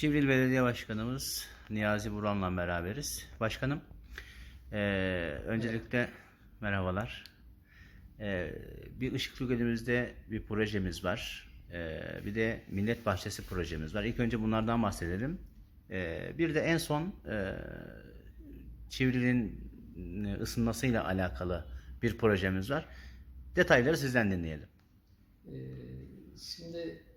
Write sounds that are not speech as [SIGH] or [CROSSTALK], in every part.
Civril Belediye Başkanımız Niyazi Buran'la beraberiz. Başkanım, eee, öncelikle merhabalar. Eee, bir Işıklı Gölümüzde bir projemiz var. Eee, bir de Millet Bahçesi projemiz var. İlk önce bunlardan bahsedelim. Eee, bir de en son eee Çivril'in ısınmasıyla alakalı bir projemiz var. Detayları sizden dinleyelim. Ee, Şimdi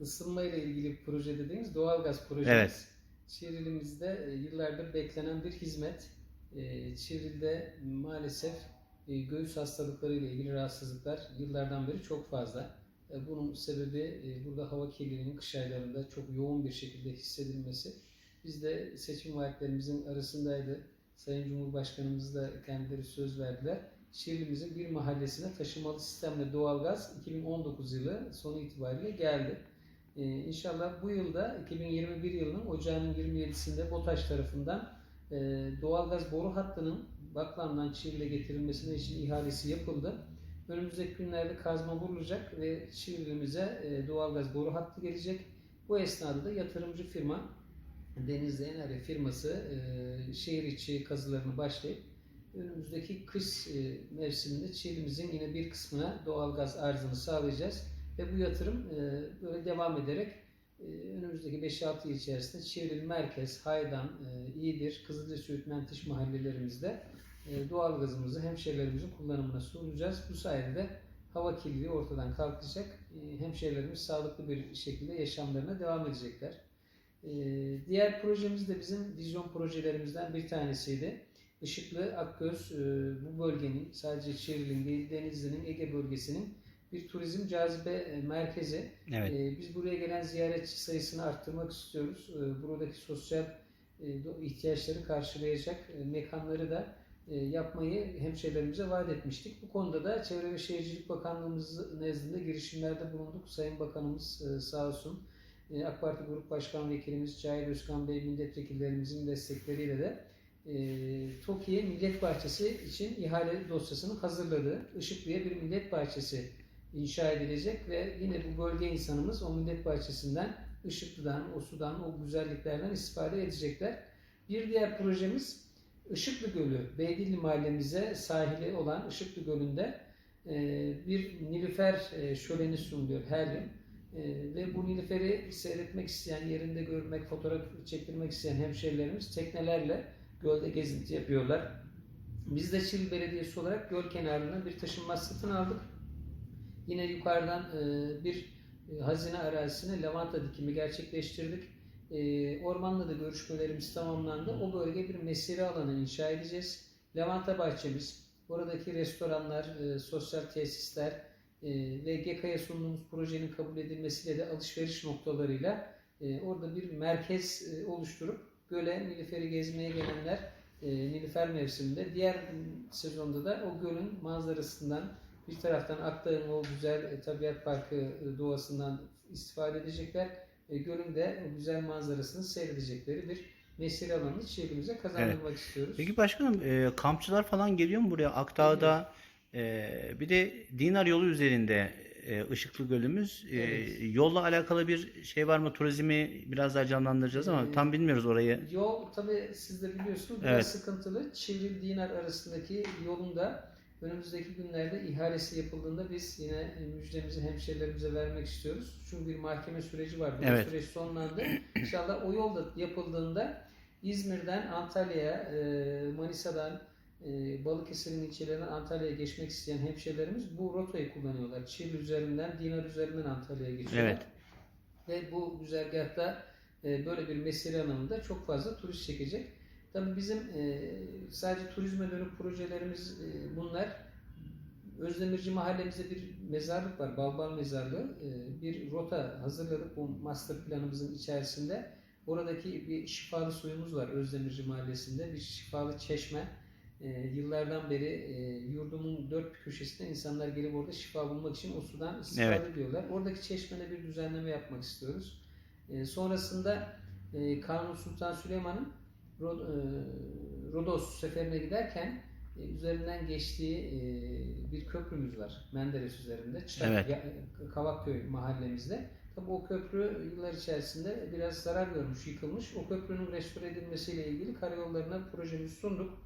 ısınma ile ilgili bir proje dediğimiz doğalgaz projemiz. Evet. Çivril'imizde e, yıllardır beklenen bir hizmet. Ee, Çivril'de maalesef e, göğüs hastalıkları ile ilgili rahatsızlıklar yıllardan beri çok fazla. E, Bunun sebebi e, burada hava kirliliğinin kış aylarında çok yoğun bir şekilde hissedilmesi. Biz de seçim vaatlerimizin arasındaydı. Sayın Cumhurbaşkanımız da kendileri söz verdiler. Şehrimizin bir mahallesine taşımalı sistemle doğalgaz 2019 yılı sonu itibariyle geldi. Ee, inşallah bu yılda 2021 yılının ocağının 27'sinde BOTAŞ tarafından e, doğalgaz boru hattının Baklam'dan Çivril'e getirilmesine için ihalesi yapıldı. Önümüzdeki günlerde kazma vurulacak ve Çivril'imize e, doğalgaz boru hattı gelecek. Bu esnada da yatırımcı firma Denizli Enerji firması e, şehir içi kazılarını başlayıp önümüzdeki kış e, mevsiminde Çivril'imizin yine bir kısmına doğalgaz arzını sağlayacağız. Ve bu yatırım e, böyle devam ederek e, önümüzdeki 5-6 yıl içerisinde Çivril Merkez, Haydan, e, İyidir, Kızılca Söğüt Menteş mahallelerimizde e, doğalgazımızı hemşehrilerimizin kullanımına sunacağız. Bu sayede de hava kirliliği ortadan kalkacak. Hemşehrilerimiz sağlıklı bir şekilde yaşamlarına devam edecekler. Diğer projemiz de bizim vizyon projelerimizden bir tanesiydi. Işıklı Akgöz bu bölgenin sadece Çivril'in değil Denizli'nin Ege bölgesinin bir turizm cazibe e, merkezi. Evet. Ee, Biz buraya gelen ziyaretçi sayısını arttırmak istiyoruz. Ee, Buradaki sosyal e, ihtiyaçları karşılayacak e, mekanları da e, yapmayı hemşehrilerimize vaat etmiştik. Bu konuda da Çevre ve Şehircilik Bakanlığımız nezdinde girişimlerde bulunduk. Sayın Bakanımız e, sağ olsun e, AK Parti Grup Başkan Vekilimiz Cahil Özkan Bey milletvekillerimizin destekleriyle de e, TOKİ'ye Millet Bahçesi için ihale dosyasını hazırladı. Işıklı'ya bir millet bahçesi inşa edilecek ve yine bu bölge insanımız o millet bahçesinden, ışıklıdan, o sudan, o güzelliklerden istifade edecekler. Bir diğer projemiz Işıklı Gölü, Beydilli mahallemize sahili olan Işıklı Gölü'nde e, bir nilüfer e, şöleni sunuluyor her yıl. E, ve bu nilüferi seyretmek isteyen, yerinde görmek, fotoğraf çektirmek isteyen hemşehrilerimiz teknelerle gölde gezinti yapıyorlar. Biz de Çil Belediyesi olarak göl kenarına bir taşınmaz satın aldık. Yine yukarıdan e, bir e, hazine arazisine lavanta dikimi gerçekleştirdik. E, Ormanla da görüşmelerimiz tamamlandı. O bölge bir mesire alanı inşa edeceğiz. Lavanta bahçemiz, oradaki restoranlar, sosyal tesisler ve GEKA'ya sunduğumuz projenin kabul edilmesiyle de alışveriş noktalarıyla orada bir merkez oluşturup göle, Nilüfer'i gezmeye gelenler Nilüfer mevsiminde, diğer sezonda da o gölün manzarasından bir taraftan Akdağ'ın o güzel e, tabiat parkı e, doğasından istifade edecekler. E, gölün o güzel manzarasını seyredecekleri bir mesire alanını şehrimize kazandırmak istiyoruz. Peki başkanım e, kampçılar falan geliyor mu buraya? Akdağ'da e, bir de Dinar yolu üzerinde e, Işıklı Gölümüz. E, Evet. Yolla alakalı bir şey var mı? Turizmi biraz daha canlandıracağız ama Ee, tam bilmiyoruz orayı. Yol tabi siz de biliyorsunuz biraz Evet. sıkıntılı. Çivril Dinar arasındaki yolun da önümüzdeki günlerde ihalesi yapıldığında biz yine e, müjdemizi hemşehrilerimize vermek istiyoruz. Çünkü bir mahkeme süreci var. Bu Evet. süreç sonlandı. İnşallah o yol da yapıldığında İzmir'den Antalya'ya, e, Manisa'dan, e, Balıkesir'in ilçelerinden Antalya'ya geçmek isteyen hemşehrilerimiz bu rotayı kullanıyorlar. Çivril üzerinden, Dinar üzerinden Antalya'ya geçiyorlar. Evet. Ve bu güzergahta böyle bir mesire alanında çok fazla turist çekecek. Tabii bizim e, sadece turizme dönük projelerimiz e, bunlar. Özdemirci mahallemizde bir mezarlık var, Balbal Mezarlığı. E, bir rota hazırladık bu master planımızın içerisinde. Oradaki bir şifalı suyumuz var Özdemirci mahallesinde. Bir şifalı çeşme. E, yıllardan beri e, yurdumun dört köşesinde insanlar gelip orada şifa bulmak için o sudan istifade Evet. ediyorlar. Oradaki çeşmede bir düzenleme yapmak istiyoruz. E, sonrasında e, Kanuni Sultan Süleyman'ın Rodos seferine giderken e, üzerinden geçtiği e, bir köprümüz var Menderes üzerinde. Çırak, Evet. Kavakköy mahallemizde. Tabi o köprü yıllar içerisinde biraz zarar görmüş, yıkılmış. O köprünün restore edilmesiyle ilgili karayollarına projemizi sunduk.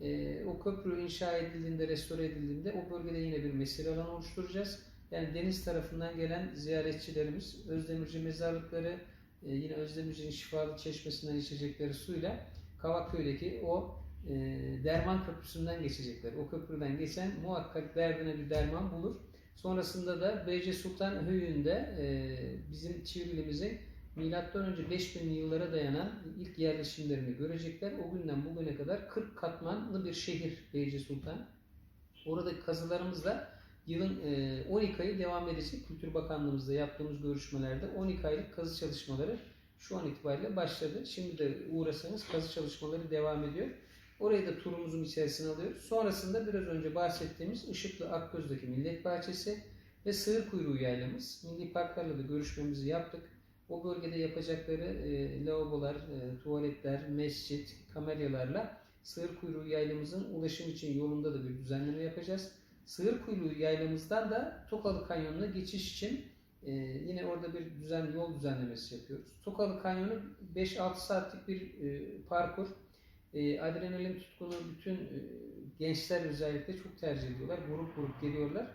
Ee, o köprü inşa edildiğinde, restore edildiğinde o bölgede yine bir mesire alanı oluşturacağız. Yani deniz tarafından gelen ziyaretçilerimiz Özdemirci mezarlıkları, e, yine Özdemirci'nin şifalı çeşmesinden içecekleri suyla Kavakköy'deki o e, derman köprüsünden geçecekler. O köprüden geçen muhakkak derdine bir derman bulur. Sonrasında da Beyce Sultan Höyü'nde e, bizim Çivrilimizin milattan önce 5000 yıllara dayanan ilk yerleşimlerini görecekler. O günden bugüne kadar 40 katmanlı bir şehir Beyce Sultan. Oradaki kazılarımızla yılın e, 12 ayı devam edecek. Kültür Bakanlığımızla yaptığımız görüşmelerde 12 aylık kazı çalışmaları şu an itibariyle başladı. Şimdi de uğrasanız kazı çalışmaları devam ediyor. Orayı da turumuzun içerisine alıyoruz. Sonrasında biraz önce bahsettiğimiz Işıklı Akgöz'deki Millet Bahçesi ve Sığır Kuyruğu Yaylamız. Milli Parklarla da görüşmemizi yaptık. O bölgede yapacakları e, lavabolar, e, tuvaletler, mescit, kamelyalarla Sığır Kuyruğu Yaylamızın ulaşım için yolunda da bir düzenleme yapacağız. Sığır Kuyruğu Yaylamızdan da Tokalı Kanyonu'na geçiş için e, yine orada bir düzen yol düzenlemesi yapıyoruz. Tokalı Kanyonu 5-6 saatlik bir e, parkur. E, adrenalin tutkunu bütün e, gençler özellikle çok tercih ediyorlar. Grup grup geliyorlar.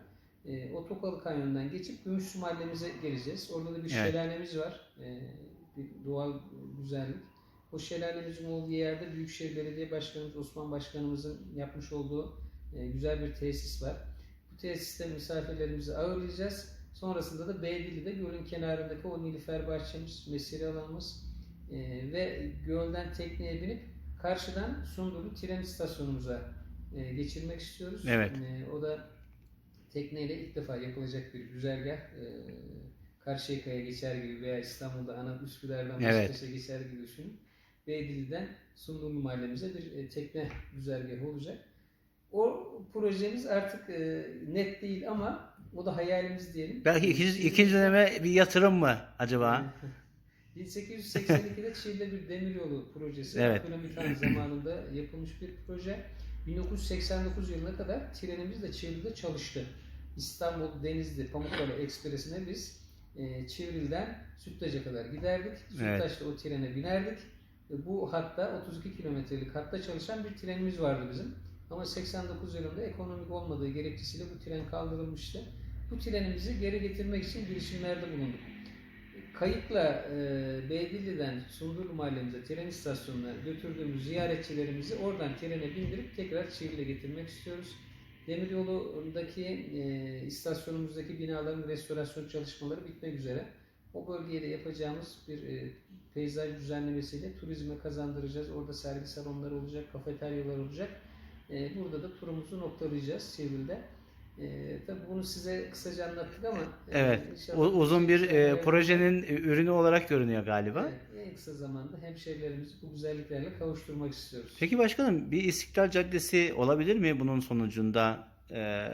E, o Tokalı Kanyonu'ndan geçip Gümüşsü Mahallemize geleceğiz. Orada da bir Evet. şelalemiz var. E, bir doğal güzellik. O şelalemizin olduğu yerde Büyükşehir Belediye Başkanımız Osman Başkanımızın yapmış olduğu güzel bir tesis var. Bu tesiste misafirlerimizi ağırlayacağız. Sonrasında da Beydili'de gölün kenarındaki o Nilüfer bahçemiz, mesire alanımız e, ve gölden tekneye binip karşıdan Sundurlu tren istasyonumuza e, geçirmek istiyoruz. Evet. E, o da tekneyle ilk defa yapılacak bir güzergah. E, Karşıyaka'ya geçer gibi veya İstanbul'da ana Üsküdar'dan Evet. Beşiktaş'a geçer gibi düşünün. Beydili'den Sundurlu mahallemize bir e, tekne güzergahı olacak. O projemiz artık e, net değil ama o da hayalimiz diyelim. Belki ikinci, ikinci döneme bir yatırım mı acaba? 1882'de [LAUGHS] Çiğli'de bir demiryolu projesi. Evet. Abdülhamit Han zamanında yapılmış bir proje. 1989 yılına kadar trenimiz de Çivril'de çalıştı. İstanbul Denizli Pamukkale Ekspresi'ne biz e, Çivril'den Sütlaç'a kadar giderdik. Sütlaç'ta o trene binerdik. Ve bu hatta 32 kilometrelik hatta çalışan bir trenimiz vardı bizim. Ama 89 yılında ekonomik olmadığı gerekçesiyle bu tren kaldırılmıştı. Bu trenimizi geri getirmek için girişimlerde bulunduk. Kayıkla e, Beydilli'den Sundurlu mahallemize tren istasyonuna götürdüğümüz ziyaretçilerimizi oradan trene bindirip tekrar Çivril'e getirmek istiyoruz. Demiryolu'ndaki e, istasyonumuzdaki binaların restorasyon çalışmaları bitmek üzere. O bölgeye de yapacağımız bir e, peyzaj düzenlemesiyle turizme kazandıracağız. Orada sergi salonları olacak, kafeteryalar olacak. E, burada da turumuzu noktalayacağız Çivril'de. E, tabii bunu size kısaca anlattık ama e, Evet. U- uzun bir e, projenin ürünü olarak görünüyor galiba. Evet, en kısa zamanda hemşehrilerimizi bu güzelliklerle kavuşturmak istiyoruz. Peki başkanım bir İstiklal Caddesi olabilir mi bunun sonucunda? e,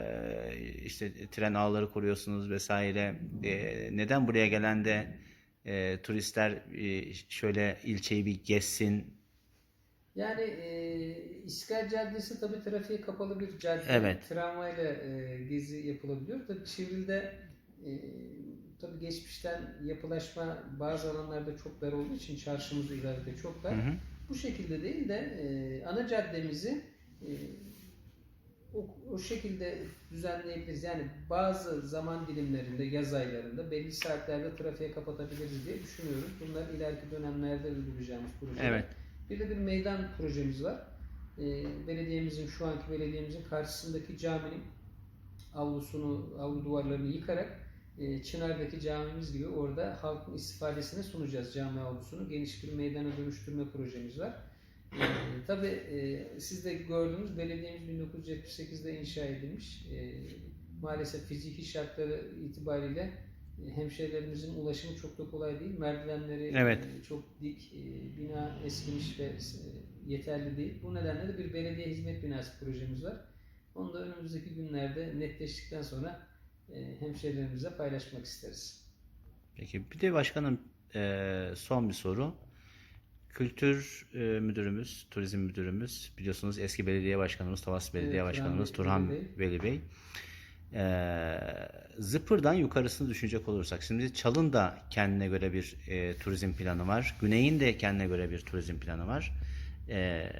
işte tren ağları kuruyorsunuz vesaire. E, neden buraya gelen de e, turistler e, şöyle ilçeyi bir gezsin? Yani e, İstiklal Caddesi tabii trafiğe kapalı bir cadde. Evet. Tramvayla e, gezi yapılabiliyor. Tabii Çivril'de e, tabii geçmişten yapılaşma bazı alanlarda çok dar olduğu için çarşımız özellikle çok dar. Hı hı. Bu şekilde değil de e, ana caddemizi e, o, o şekilde düzenleyebiliriz. Yani bazı zaman dilimlerinde, yaz aylarında belli saatlerde trafiğe kapatabiliriz diye düşünüyoruz. Bunlar ileriki dönemlerde uygulayacağımız projeler. Evet. Bir de bir meydan projemiz var. E, belediyemizin, şu anki belediyemizin karşısındaki caminin avlusunu, avlu duvarlarını yıkarak e, Çınar'daki camimiz gibi orada halkın istifadesine sunacağız cami avlusunu. Geniş bir meydana dönüştürme projemiz var. E, tabii e, siz de gördünüz belediyemiz 1978'de inşa edilmiş. E, maalesef fiziki şartları itibariyle hemşehrilerimizin ulaşımı çok da kolay değil. Merdivenleri Evet. e, çok dik, e, bina eskimiş ve e, yeterli değil. Bu nedenle de bir belediye hizmet binası projemiz var. Onu da önümüzdeki günlerde netleştikten sonra e, hemşehrilerimizle paylaşmak isteriz. Peki bir de başkanım son bir soru. Kültür müdürümüz, turizm müdürümüz biliyorsunuz eski belediye başkanımız, Tavas Belediye Evet, Başkanımız Turhan Veli Veli Bey. Ee, Zıpır'dan yukarısını düşünecek olursak, şimdi Çal'ın da kendine göre bir e, turizm planı var. Güney'in de kendine göre bir turizm planı var. Ee,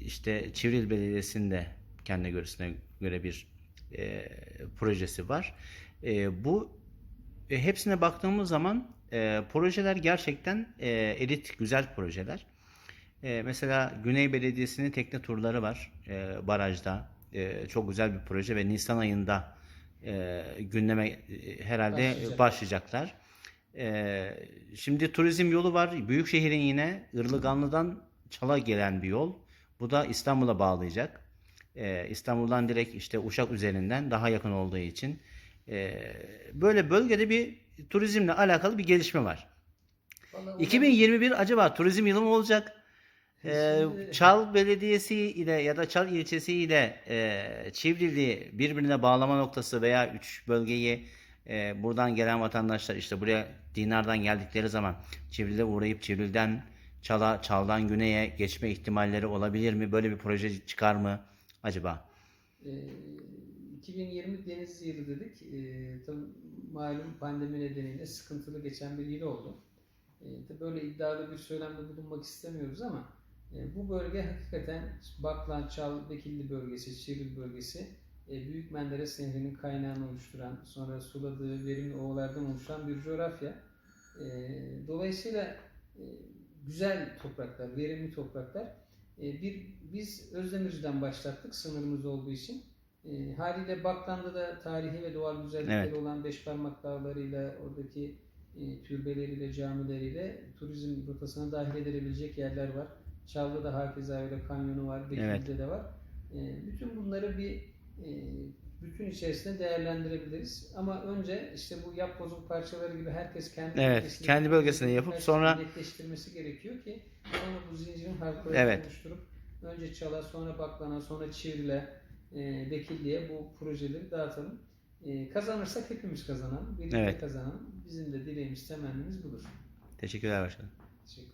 işte Çivril Belediyesi'nin de kendine göresine göre bir e, projesi var. E, bu e, hepsine baktığımız zaman e, projeler gerçekten e, elit, güzel projeler. E, mesela Güney Belediyesi'nin tekne turları var e, barajda. E, çok güzel bir proje ve Nisan ayında e, gündeme e, herhalde Başlayacak. başlayacaklar. E, şimdi turizm yolu var. Büyükşehir'in yine Irlıganlı'dan Çal'a gelen bir yol. Bu da İstanbul'a bağlayacak. E, İstanbul'dan direkt işte Uşak üzerinden daha yakın olduğu için e, böyle bölgede bir turizmle alakalı bir gelişme var. Vallahi o 2021 acaba turizm yılı mı olacak? Ee, Şimdi- Çal Belediyesi ile ya da Çal ilçesi ile e, Çivrili birbirine bağlama noktası veya üç bölgeyi e, buradan gelen vatandaşlar işte buraya Dinar'dan geldikleri zaman Çivril'e uğrayıp Çivril'den Çal'a, Çal'dan Güney'e geçme ihtimalleri olabilir mi? Böyle bir proje çıkar mı acaba? Ee, 2020 deniz yılı dedik. Ee, tabii malum pandemi nedeniyle sıkıntılı geçen bir yıl oldu. Tabii böyle iddialı bir söylemde bulunmak istemiyoruz ama e, bu bölge hakikaten Baklan, Çal, Bekilli bölgesi, Çivril bölgesi e, Büyük Menderes Nehri'nin kaynağını oluşturan, sonra suladığı verimli ovalardan oluşan bir coğrafya. E, dolayısıyla e, güzel topraklar, verimli topraklar. E, bir biz Özdemirci'den başlattık sınırımız olduğu için. E, haliyle Baklan'da da tarihi ve doğal güzellikleri Evet. olan Beşparmak Dağları'yla oradaki e, türbeleriyle, camileriyle turizm rotasına dahil edilebilecek yerler var. Çal'da da hakeza öyle kanyonu var, Bekir'de Evet. de var. E, bütün bunları bir e, bütün içerisinde değerlendirebiliriz. Ama önce işte bu yap bozuk parçaları gibi herkes kendi Evet, kendi bölgesinde yapıp sonra- netleştirmesi gerekiyor ki sonra bu zincirin halkalarını Evet. oluşturup önce Çal'a, sonra Baklan'a, sonra Çivril'e, e, Bekilli'ye bu projeleri dağıtalım. E, kazanırsak hepimiz kazanalım. Birlikte Evet. kazanalım. Bizim de dileğimiz, temennimiz budur. Teşekkürler başkanım. Teşekkür.